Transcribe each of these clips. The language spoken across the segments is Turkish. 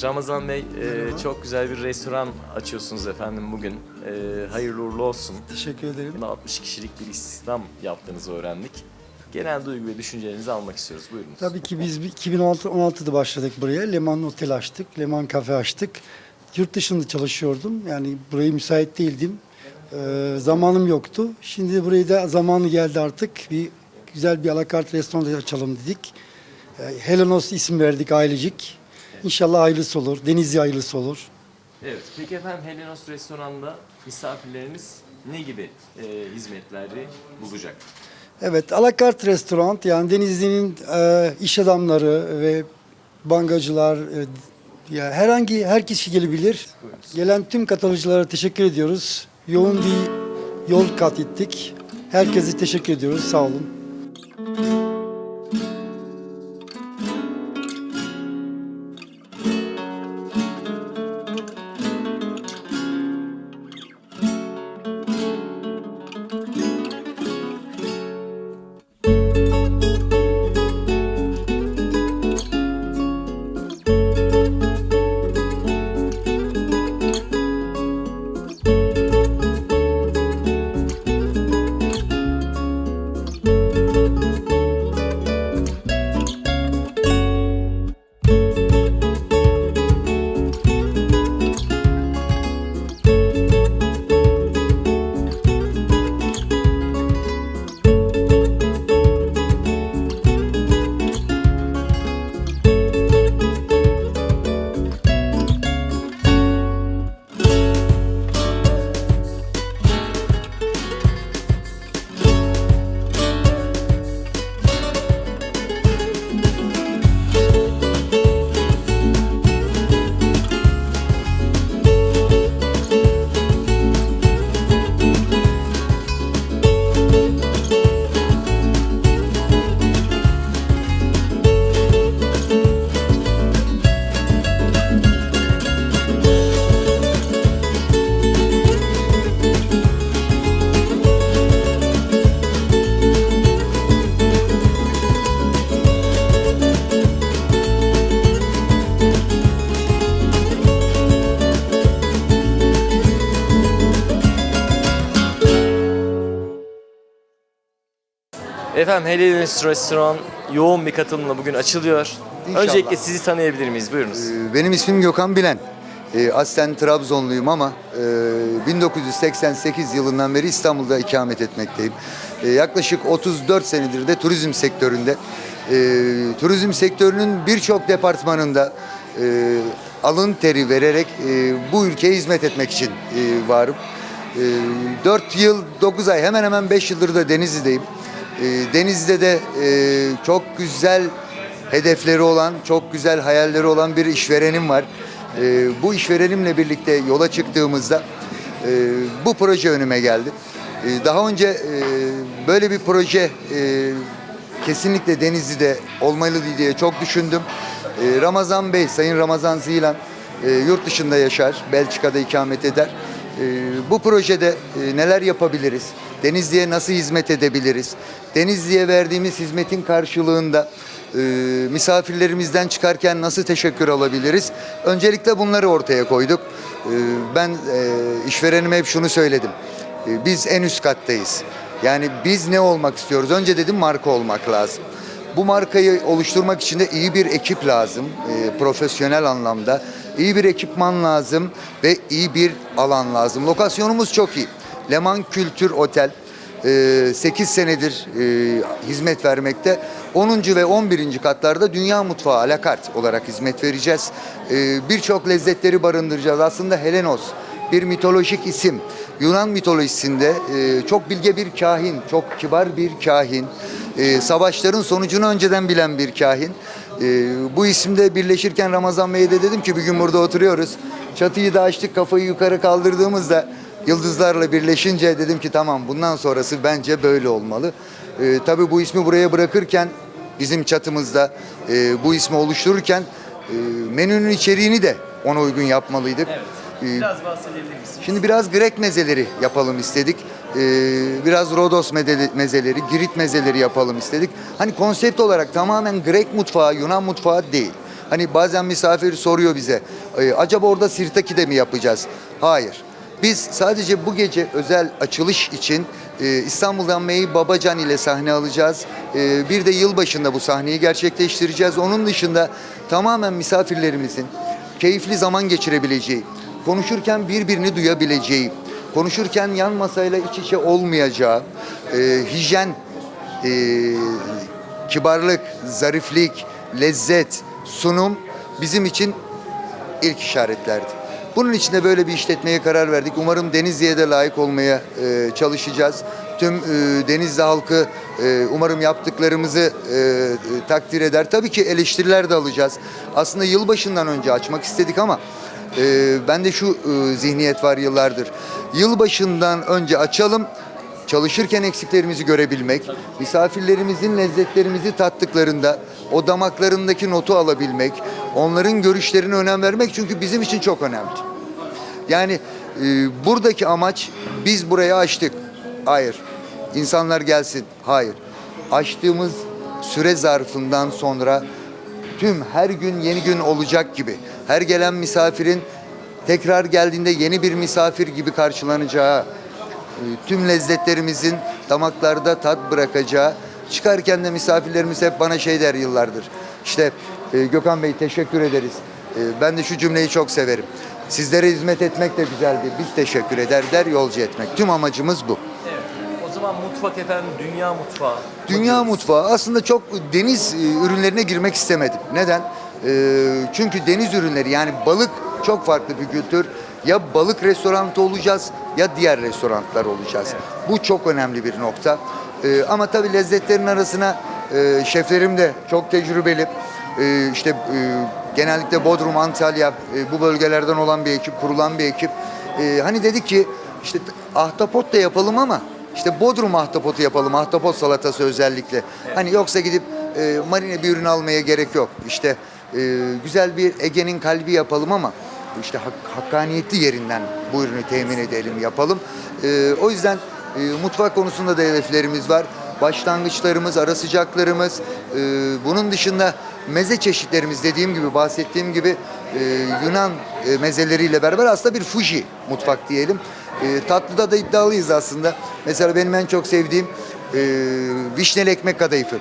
Evet Ramazan Bey e, çok güzel bir restoran açıyorsunuz efendim bugün. E, hayırlı uğurlu olsun. Teşekkür ederim. Bugün 60 kişilik bir istihdam yaptığınızı öğrendik. Genel duygu ve düşüncelerinizi almak istiyoruz. Buyurunuz. Tabii ki biz 2016'da başladık buraya. Leman Otel açtık, Leman Kafe açtık. Yurt dışında çalışıyordum. Yani burayı müsait değildim. Ee, zamanım yoktu. Şimdi burayı da zamanı geldi artık. Bir güzel bir alakart restoran açalım dedik. Ee, Helenos isim verdik ailecik. İnşallah hayırlısı olur. Denizli hayırlısı olur. Evet. Peki efendim Helenos Restoran'da misafirlerimiz ne gibi e, hizmetleri bulacak? Evet, alakart restoran yani Denizli'nin e, iş adamları ve bankacılar e, ya herhangi her kişi gelebilir. Buyurunuz. Gelen tüm katılımcılara teşekkür ediyoruz. Yoğun bir yol kat ettik. Herkese teşekkür ediyoruz. Sağ olun. Efendim Helenos Restoran yoğun bir katılımla bugün açılıyor. İnşallah. Öncelikle sizi tanıyabilir miyiz? Buyurunuz. Ee, Benim ismim Gökhan Bilen. Ee, Aslen Trabzonluyum ama e, 1988 yılından beri İstanbul'da ikamet etmekteyim. Ee, Yaklaşık 34 senedir de turizm sektöründe. e, Turizm sektörünün birçok departmanında e, alın teri vererek e, bu ülkeye hizmet etmek için e, varım. 4 yıl 9 ay hemen hemen 5 yıldır da Denizli'deyim. E, Denizli'de de e, çok güzel hedefleri olan, çok güzel hayalleri olan bir işverenim var. Ee, bu işverenimle birlikte yola çıktığımızda e, bu proje önüme geldi. Ee, daha önce e, böyle bir proje kesinlikle Denizli'de olmalı diye çok düşündüm. Ramazan Bey, Sayın Ramazan Zilan yurt dışında yaşar, Belçika'da ikamet eder. Ee, bu projede e, neler yapabiliriz? Denizli'ye nasıl hizmet edebiliriz? Denizli'ye verdiğimiz hizmetin karşılığında e, misafirlerimizden çıkarken nasıl teşekkür alabiliriz? Öncelikle bunları ortaya koyduk. E, ben işverenime hep şunu söyledim. Biz en üst kattayız. Yani biz ne olmak istiyoruz? Önce dedim marka olmak lazım. Bu markayı oluşturmak için de iyi bir ekip lazım, e, profesyonel anlamda. İyi bir ekipman lazım ve iyi bir alan lazım. Lokasyonumuz çok iyi. Leman Kültür Otel. 8 senedir e, hizmet vermekte. 10. ve 11. katlarda Dünya Mutfağı alakart olarak hizmet vereceğiz. E, Birçok lezzetleri barındıracağız. Aslında Helenos bir mitolojik isim. Yunan mitolojisinde e, çok bilge bir kahin, çok kibar bir kahin. E, savaşların sonucunu önceden bilen bir kahin. E, bu isimde birleşirken Ramazan Bey'e de dedim ki bir gün burada oturuyoruz. Çatıyı da açtık, kafayı yukarı kaldırdığımızda Yıldızlarla birleşince dedim ki tamam bundan sonrası bence böyle olmalı. Ee, tabii bu ismi buraya bırakırken bizim çatımızda e, bu ismi oluştururken e, menünün içeriğini de ona uygun yapmalıydık. Ee, Biraz bahsedebilir misiniz? Şimdi biraz Grek mezeleri yapalım istedik. Ee, biraz Rodos mezeleri, Girit mezeleri yapalım istedik. Hani konsept olarak tamamen Grek mutfağı, Yunan mutfağı değil. Hani bazen misafir soruyor bize, "E, acaba orada sirtaki de mi yapacağız? Hayır. Biz sadece bu gece özel açılış için e, İstanbul'dan Mey Babacan ile sahne alacağız. E, bir de yılbaşında bu sahneyi gerçekleştireceğiz. Onun dışında tamamen misafirlerimizin keyifli zaman geçirebileceği, konuşurken birbirini duyabileceği, konuşurken yan masayla iç içe olmayacağı, e, hijyen, e, kibarlık, zariflik, lezzet, sunum bizim için ilk işaretlerdi. Bunun için de böyle bir işletmeye karar verdik. Umarım Denizli'ye de layık olmaya e, çalışacağız. Tüm e, Denizli halkı e, umarım yaptıklarımızı e, takdir eder. Tabii ki eleştiriler de alacağız. Aslında yılbaşından önce açmak istedik ama e, bende şu e, zihniyet var yıllardır. Yılbaşından önce açalım, çalışırken eksiklerimizi görebilmek, misafirlerimizin lezzetlerimizi tattıklarında o damaklarındaki notu alabilmek, onların görüşlerine önem vermek çünkü bizim için çok önemli. Yani e, buradaki amaç biz burayı açtık. Hayır. İnsanlar gelsin. Hayır. Açtığımız süre zarfından sonra tüm her gün yeni gün olacak gibi her gelen misafirin tekrar geldiğinde yeni bir misafir gibi karşılanacağı e, tüm lezzetlerimizin damaklarda tat bırakacağı çıkarken de misafirlerimiz hep bana şey der yıllardır. İşte e, Gökhan Bey teşekkür ederiz. E, ben de şu cümleyi çok severim. Sizlere hizmet etmek de güzeldir. Biz teşekkür eder der yolcu etmek. Tüm amacımız bu. Evet. O zaman mutfak efendim dünya mutfağı. Dünya mutfağı aslında çok deniz ürünlerine girmek istemedim. Neden? E, çünkü deniz ürünleri yani balık çok farklı bir kültür. Ya balık restoranı olacağız ya diğer restoranlar olacağız. Bu çok önemli bir nokta. E, ama tabii lezzetlerin arasına e, şeflerim de çok tecrübeli. E, işte e, genellikle Bodrum, Antalya e, bu bölgelerden olan bir ekip, kurulan bir ekip. E, hani dedik ki işte ahtapot da yapalım ama işte Bodrum ahtapotu yapalım, ahtapot salatası özellikle. Hani yoksa gidip e, marine bir ürün almaya gerek yok. İşte e, güzel bir Ege'nin kalbi yapalım ama işte hak- hakkaniyetli yerinden bu ürünü temin edelim, yapalım. E, o yüzden e, mutfak konusunda da hedeflerimiz var. Başlangıçlarımız, ara sıcaklarımız, e, bunun dışında meze çeşitlerimiz dediğim gibi, bahsettiğim gibi e, Yunan e, mezeleriyle beraber aslında bir Fuji mutfak diyelim. E, tatlıda da iddialıyız aslında. Mesela benim en çok sevdiğim e, vişneli ekmek kadayıfı.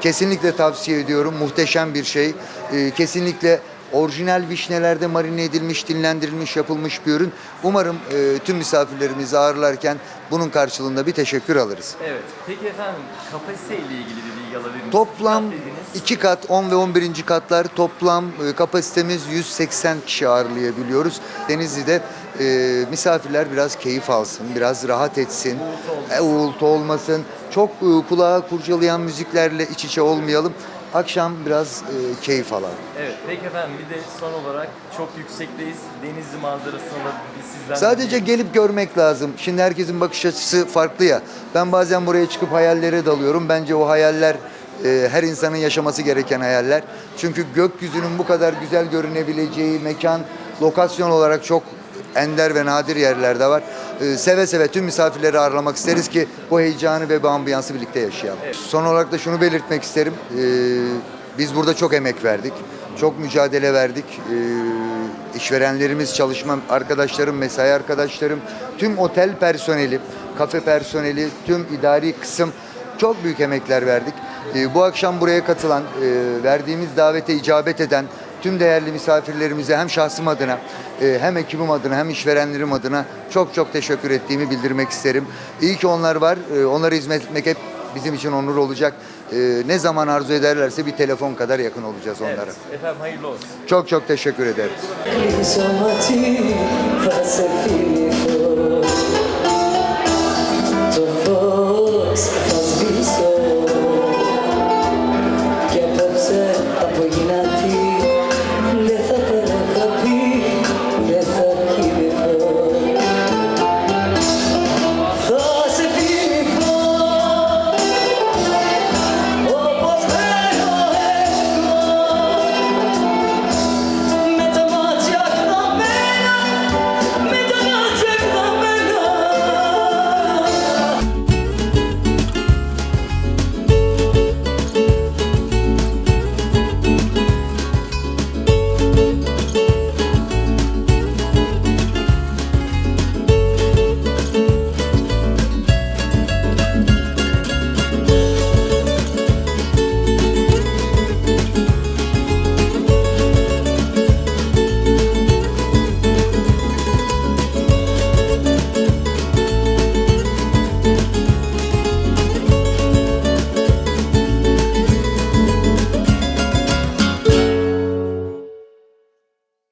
Kesinlikle tavsiye ediyorum. Muhteşem bir şey. E, kesinlikle orijinal vişnelerde marine edilmiş, dinlendirilmiş, yapılmış bir ürün. Umarım e, tüm misafirlerimizi ağırlarken bunun karşılığında bir teşekkür alırız. Evet. Peki efendim kapasite ile ilgili bir bilgi alabilir miyiz? Toplam Kat dediniz. iki kat 10 ve 11. katlar toplam e, kapasitemiz 180 kişi ağırlayabiliyoruz. Denizli'de e, misafirler biraz keyif alsın, biraz rahat etsin, e, uğultu olmasın. Çok e, kulağa kurcalayan müziklerle iç içe olmayalım. Akşam biraz e, keyif alalım. Evet. Peki efendim bir de son olarak çok yüksekteyiz. Denizli manzarasını biz sizden Sadece gelip görmek lazım. Şimdi herkesin bakış açısı farklı ya. Ben bazen buraya çıkıp hayallere dalıyorum. Bence o hayaller e, her insanın yaşaması gereken hayaller. Çünkü gökyüzünün bu kadar güzel görünebileceği mekan, lokasyon olarak çok ender ve nadir yerlerde var. E, seve seve tüm misafirleri ağırlamak isteriz ki bu heyecanı ve bu ambiyansı birlikte yaşayalım. Son olarak da şunu belirtmek isterim. E, biz burada çok emek verdik. Çok mücadele verdik. E, işverenlerimiz, çalışma arkadaşlarım, mesai arkadaşlarım, tüm otel personeli, kafe personeli, tüm idari kısım çok büyük emekler verdik. Ee, bu akşam buraya katılan, e, verdiğimiz davete icabet eden tüm değerli misafirlerimize hem şahsım adına e, hem ekibim adına hem işverenlerim adına çok çok teşekkür ettiğimi bildirmek isterim. İyi ki onlar var. E, Onlara hizmet etmek hep bizim için onur olacak. E, Ne zaman arzu ederlerse bir telefon kadar yakın olacağız onlara. Evet. Efendim hayırlı olsun. Çok çok teşekkür ederim.